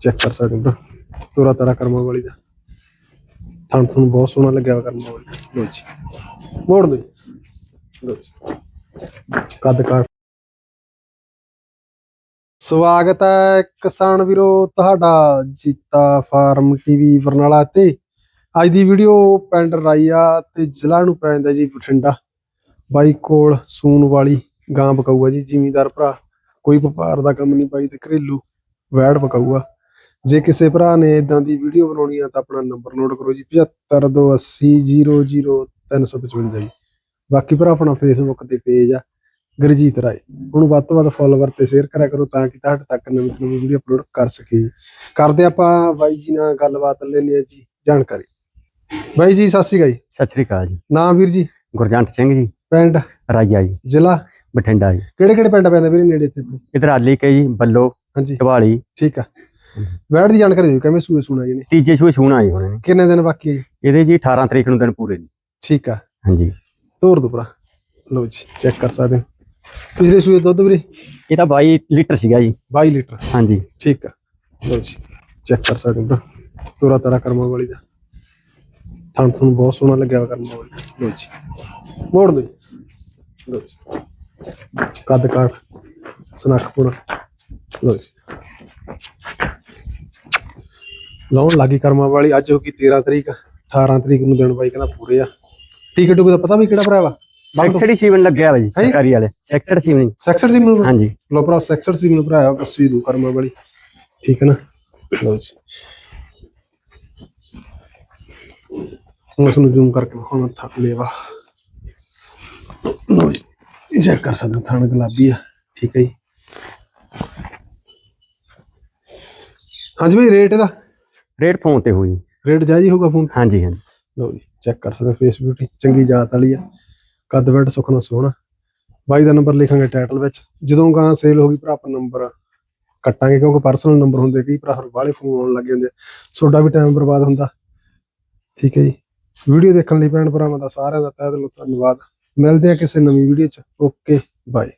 Check ਕਰ ਸਕਦੇ ਹੋ ਤੋਰਾ ਤਾਰਾ ਕਰਮਾਂ ਵਾਲੀ ਦਾ। ਥਣ ਤੁਹਾਨੂੰ ਬਹੁਤ ਸੋਹਣਾ ਲੱਗਿਆ ਵਾ ਕਰਮਾਂ ਵਾਲੀ। ਦਾ। ਜੀ। ਮੋੜ ਦੋ ਜੀ। ਜੀ। ਕੱਦ ਕਾਠ। ਸਵਾਗਤ ਹੈ ਕਿਸਾਨ ਵੀਰੋ, ਤੁਹਾਡਾ ਜੀਤਾ ਫਾਰਮ ਟੀਵੀ ਬਰਨਾਲਾ ਤੇ। ਅੱਜ ਦੀ ਵੀਡੀਓ ਪਿੰਡ ਰਾਈਆ ਤੇ ਜ਼ਿਲ੍ਹਾ ਨੂੰ ਪੈਂਦਾ ਜੀ ਬਠਿੰਡਾ। ਬਾਈ ਕੋਲ ਸੂਣ ਵਾਲੀ ਗਾਂ ਬਕਾਊਗਾ ਜੀ, ਜ਼ਿਮੀਂਦਾਰ ਭਰਾ। ਕੋਈ ਵਪਾਰ ਦਾ ਕੰਮ ਨਹੀਂ ਬਾਈ ਤੇ ਘਰੇਲੂ। ਵੈੜ ਬਕਾਊਗਾ ਜੇ ਕਿਸੇ ਭਰਾ ਨੇ ਇਦਾਂ ਦੀ ਵੀਡੀਓ ਬਣਾਉਣੀ ਆ ਤਾਂ ਆਪਣਾ ਨੰਬਰ ਨੋਟ ਕਰੋ ਜੀ 7528000355 ਜੀ। ਬਾਕੀ ਭਰਾ ਆਪਣਾ ਫੇਸਬੁੱਕ ਤੇ ਪੇਜ ਆ ਗੁਰਜੀਤ ਰਾਏ। ਉਹਨੂੰ ਵੱਧ ਤੋਂ ਵੱਧ ਫੋਲੋਵਰ ਤੇ ਸ਼ੇਅਰ ਕਰਿਆ ਕਰੋ ਤਾਂ ਕਿ ਤੁਹਾਡੇ ਤੱਕ ਨਵੀਂ ਤੋਂ ਨਵੀਂ ਵੀਡੀਓ ਅਪਲੋਡ ਕਰ ਸਕੀਏ। ਜੀ। ਕਰਦੇ ਆਪਾਂ ਬਾਈ ਜੀ ਨਾਲ ਗੱਲਬਾਤ ਲੈਣੇ ਆ ਜੀ ਜਾਣਕਾਰੀ। ਬਾਈ ਜੀ ਸਤਿ ਸ਼੍ਰੀ ਅਕਾਲ ਜੀ। ਸਤਿ ਸ੍ਰੀ ਅਕਾਲ ਜੀ। ਨਾਮ ਵੀਰ ਜੀ? ਗੁਰਜੰਟ ਸਿੰਘ ਜੀ। ਪਿੰਡ? ਰਾਈਆ ਜੀ। ਜ਼ਿਲ੍ਹਾ? ਬਠਿੰਡਾ ਜੀ। ਕਿਹੜੇ ਕਿਹੜੇ ਪਿੰਡ ਪੈਂਦੇ ਵੀਰੇ ਨੇੜੇ ਇੱਥੇ? ਇਧਰ ਆਲੀ ਕੇ ਜੀ ਬੱਲੋ। ਹਾਂਜੀ। ਢਵਾਲੀ ਠੀਕ ਆ। ਵੈੜ ਦੀ ਜਾਣਕਾਰੀ ਦਿਓ ਕਿਵੇਂ ਸੂਏ ਸੁਣਾ ਜੀ ਨੇ ਤੀਜੇ ਸੂਏ ਸੂਣਾ ਜੀ ਨੇ ਕਿੰਨੇ ਦਿਨ ਬਾਕੀ ਹੈ ਜੀ? ਇਹਦੇ ਜੀ 18 ਤਰੀਕ ਨੂੰ ਦਿਨ ਪੂਰੇ ਜੀ। ਠੀਕ ਆ। ਹਾਂਜੀ। ਤੋਰ ਦੋ ਭਰਾ। ਲਓ ਜੀ ਚੈੱਕ ਕਰ ਸਕਦੇ ਹੋ। ਪਿਛਲੇ ਸੂਏ ਦੁੱਧ ਵੀਰੇ? ਇਹ ਤਾਂ 22 ਲੀਟਰ ਸੀਗਾ ਜੀ। 22 ਲੀਟਰ। ਹਾਂਜੀ। ਠੀਕ ਆ। ਲਓ ਜੀ ਚੈੱਕ ਕਰ ਸਕਦੇ ਹੋ ਭਰਾ। ਤੋਰਾ ਤਾਰਾ ਕਰਮਾਂ ਵਾਲੀ ਦਾ। ਥਣ ਤੁਹਾਨੂੰ ਬਹੁਤ ਸੋਹਣਾ ਲੱਗਿਆ ਕਰਮਾਂ ਵਾਲੀ। ਲਓ ਜੀ। ਮੋੜ ਦੋ ਜੀ। ਲਓ ਜੀ। ਕੱਦ ਕਾਠ ਸਨੱਖ ਪੁਣਾ ਜੀ। ਲਾਉਣ ਲੱਗੀ ਕਰਮਾਂ ਵਾਲੀ ਅੱਜ ਹੋ ਗਈ 13 ਤਰੀਕ 18 ਤਰੀਕ ਨੂੰ ਦਿਨ ਬਾਈ ਕਹਿੰਦਾ ਪੂਰੇ ਆ। ਟਿਕਟ ਟੁਕਟ ਦਾ ਪਤਾ ਵੀ ਕਿਹੜਾ ਭਰਾ ਵਾ? ਸੈਕਸੜੀ ਸੀਵਨ ਲੱਗਿਆ ਵਾ ਜੀ ਸਰਕਾਰੀ ਵਾਲੇ। ਸੈਕਸੜ ਸੀਵਨ ਸੈਕਟਰ ਸੀ ਮੈਨੂੰ ਹਾਂਜੀ। ਲੋ ਭਰਾ ਸੈਕਟਰ ਸੀ ਮੈਨੂੰ ਭਰਾਇਆ ਬਸਵੀ ਦੂ ਕਰਮਾਂ ਵਾਲੀ। ਠੀਕ ਹੈ ਨਾ? ਲਓ ਜੀ। ਉਸ ਨੂੰ ਜ਼ੂਮ ਕਰਕੇ ਹੁਣ ਥੱਕ ਲੇਵਾ। ਲਓ ਜੀ। ਚੈੱਕ ਕਰ ਸਕਦੇ ਥਣ ਗੁਲਾਬੀ ਆ। ਠੀਕ ਹੈ ਜੀ। ਹਾਂਜੀ ਭਾਈ ਰੇਟ ਇਹਦਾ? ਰੇਟ ਫੋਨ ਤੇ ਹੋਈ। ਰੇਟ ਜਾਇਜ਼ ਹੋਊਗਾ ਫੋਨ ਹਾਂਜੀ ਹਾਂਜੀ। ਲਓ ਜੀ ਚੈੱਕ ਕਰ ਸਕਦੇ ਫੇਸ ਬਿਊਟੀ ਚੰਗੀ ਜਾਤ ਵਾਲੀ ਆ। ਕੱਦ ਬੈਡ ਸੁਖਣਾ ਸੋਹਣਾ। ਬਾਈ ਦਾ ਨੰਬਰ ਲਿਖਾਂਗੇ ਟਾਈਟਲ ਵਿੱਚ। ਜਦੋਂ ਗਾਂ ਸੇਲ ਹੋ ਗਈ ਭਰਾ ਆਪਾਂ ਨੰਬਰ ਕੱਟਾਂਗੇ ਕਿਉਂਕਿ ਪਰਸਨਲ ਨੰਬਰ ਹੁੰਦੇ ਕਈ ਭਰਾ ਫਿਰ ਬਾਹਲੇ ਫੋਨ ਆਉਣ ਲੱਗ ਜਾਂਦੇ। ਤੁਹਾਡਾ ਵੀ ਟਾਈਮ ਬਰਬਾਦ ਹੁੰਦਾ। ਠੀਕ ਹੈ ਜੀ। ਵੀਡੀਓ ਦੇਖਣ ਲਈ ਭੈਣ ਭਰਾਵਾਂ ਦਾ ਸਾਰਿਆਂ ਦਾ ਤਹਿ ਦਿਲੋਂ ਧੰਨਵਾਦ। ਮਿਲਦੇ ਆ ਕਿਸੇ ਨਵੀਂ ਵੀਡੀਓ 'ਚ। Okay bye